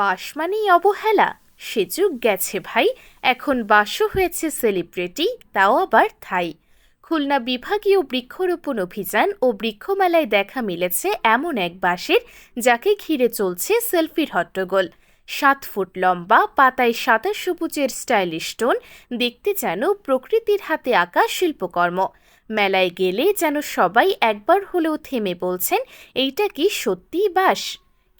বাস মানেই অবহেলা। সে যুগ গেছে ভাই। এখন বাসও হয়েছে সেলিব্রিটি, তাও আবার থাই। খুলনা বিভাগীয় বৃক্ষরোপণ অভিযান ও বৃক্ষমেলায় দেখা মিলেছে এমন এক বাঁশের, যাকে ঘিরে চলছে সেলফির হট্টগোল। সাত ফুট লম্বা, পাতায় সাদা সবুজের স্টাইলিশ টোন দেখতে যেন প্রকৃতির হাতে আঁকা শিল্পকর্ম। মেলায় গেলে যেন সবাই একবার হলেও থেমে বলছেন, এইটা কি সত্যিই বাস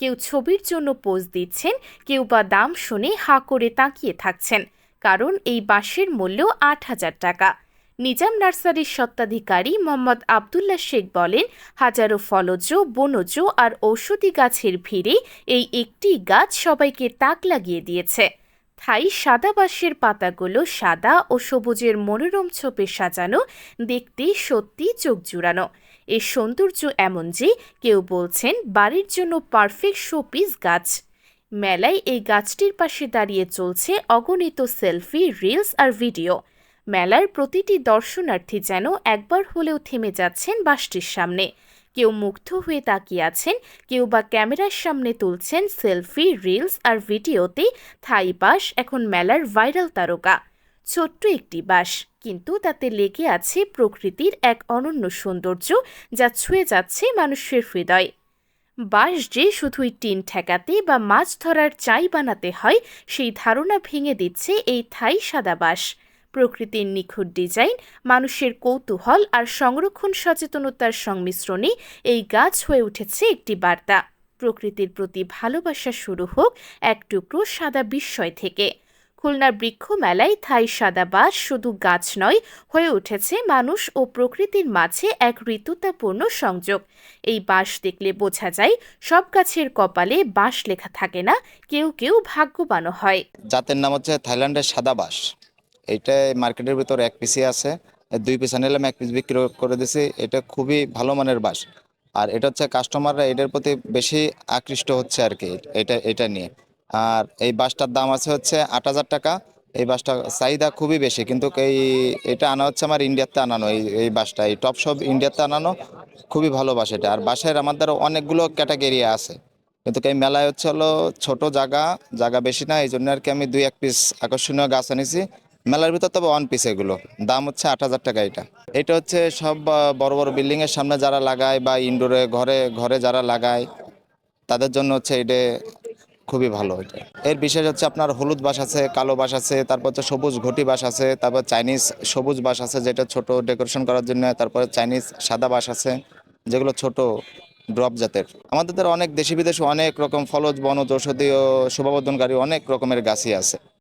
কেউ ছবির জন্য পোজ দিচ্ছেন, কেউ বা দাম শুনে হাঁ করে তাকিয়ে থাকছেন। কারণ এই বাঁশের মূল্য আট হাজার টাকা। নিজাম নার্সারির সত্ত্বাধিকারী মোহাম্মদ আবদুল্লাহ শেখ বলেন, হাজারো ফলজ, বনজ আর ঔষধি গাছের ভিড়ে এই একটি গাছ সবাইকে তাক লাগিয়ে দিয়েছে। থাই সাদা বাঁশের পাতাগুলো সাদা ও সবুজের মনোরম ছোপে সাজানো, দেখতে সত্যি চোখ জুড়ানো। এর সৌন্দর্য এমন যে কেউ বলছেন, বাড়ির জন্য পারফেক্ট শোপিস গাছ। মেলায় এই গাছটির পাশে দাঁড়িয়ে চলছে অগণিত সেলফি রিলস আর ভিডিও মেলার প্রতিটি দর্শনার্থী যেন একবার হলেও থেমে যাচ্ছেন বাসটির সামনে। কেউ মুগ্ধ হয়ে তাকিয়ে আছেন, কেউ বা ক্যামেরার সামনে তুলছেন সেলফি রিলস আর ভিডিওতে থাই বাস এখন মেলার ভাইরাল তারকা। ছোট্ট একটি বাস কিন্তু তাতে লেগে আছে প্রকৃতির এক অনন্য সৌন্দর্য যা ছুঁয়ে যাচ্ছে মানুষের হৃদয়। বাঁশ যে শুধুই টিন ঠেকাতে বা মাছ ধরার চাই বানাতে হয়, সেই ধারণা ভেঙে দিচ্ছে এই থাই সাদা বাঁশ। প্রকৃতির নিখুঁত ডিজাইন, মানুষের কৌতূহল আর সংরক্ষণ সচেতনতার সংমিশ্রণে এই গাছ হয়ে উঠেছে একটি বার্তা। প্রকৃতির প্রতি ভালোবাসা শুরু হোক এক টুকরো সাদা বিস্ময় থেকে। খুলনার বৃক্ষ মেলায় থাই সাদা বাস শুধু গাছ নয়, হয়ে উঠেছে মানুষ ও প্রকৃতির মাঝে এক ঋতুতাপূর্ণ সংযোগ। এই বাঁশ দেখলে বোঝা যায়, সব গাছের কপালে বাঁশ লেখা থাকে না, কেউ কেউ ভাগ্যবানও হয়। জাতের নাম হচ্ছে থাইল্যান্ডের সাদা বাঁশ এইটা মার্কেটের ভিতর এক পিসি আছে, দুই পিস নিলাম এক পিস বিক্রি করে দিছি এটা খুবই ভালো মানের বাঁশ। আর এটা হচ্ছে কাস্টমাররা এটার প্রতি বেশি আকৃষ্ট হচ্ছে আর কি, এটা এটা নিয়ে। আর এই বাসটার দাম আছে হচ্ছে আট হাজার টাকা। এই বাসটা চাহিদা খুবই বেশি, কিন্তু এই, এটা আনা হচ্ছে আমার ইন্ডিয়াতে আনানো, এই এই বাসটা, এই টপ সব ইন্ডিয়াতে আনানো খুবই ভালো বাস এটা। আর বাসের আমাদের অনেকগুলো ক্যাটাগরি আছে, কিন্তু এই মেলায় হচ্ছে হলো ছোটো জায়গা জায়গা বেশি না এই জন্য আর কি আমি দুই এক পিস আকর্ষণীয় গাছ আনিছি মেলার ভিতর তবে ওয়ান পিস এগুলো, দাম হচ্ছে আট হাজার টাকা এটা। এটা হচ্ছে সব বড় বড় বিল্ডিংয়ের সামনে যারা লাগায় বা ইনডোরে ঘরে ঘরে যারা লাগায়, তাদের জন্য হচ্ছে এটা খুবই ভালো এটা। এর বিশেষ হচ্ছে আপনার হলুদ বাস আছে, কালো বাস আছে, তারপর হচ্ছে সবুজ ঘটি বাস আছে, তারপর চাইনিজ সবুজ বাস আছে যেটা ছোট ডেকোরেশন করার জন্য, তারপরে চাইনিজ সাদা বাস আছে, যেগুলো ছোট ড্রপ জাতের। আমাদের তো অনেক দেশি বিদেশে অনেক রকম ফলজ, বনজ ঔষধি ও শোভাবর্ধনকারী অনেক রকমের গাছই আছে।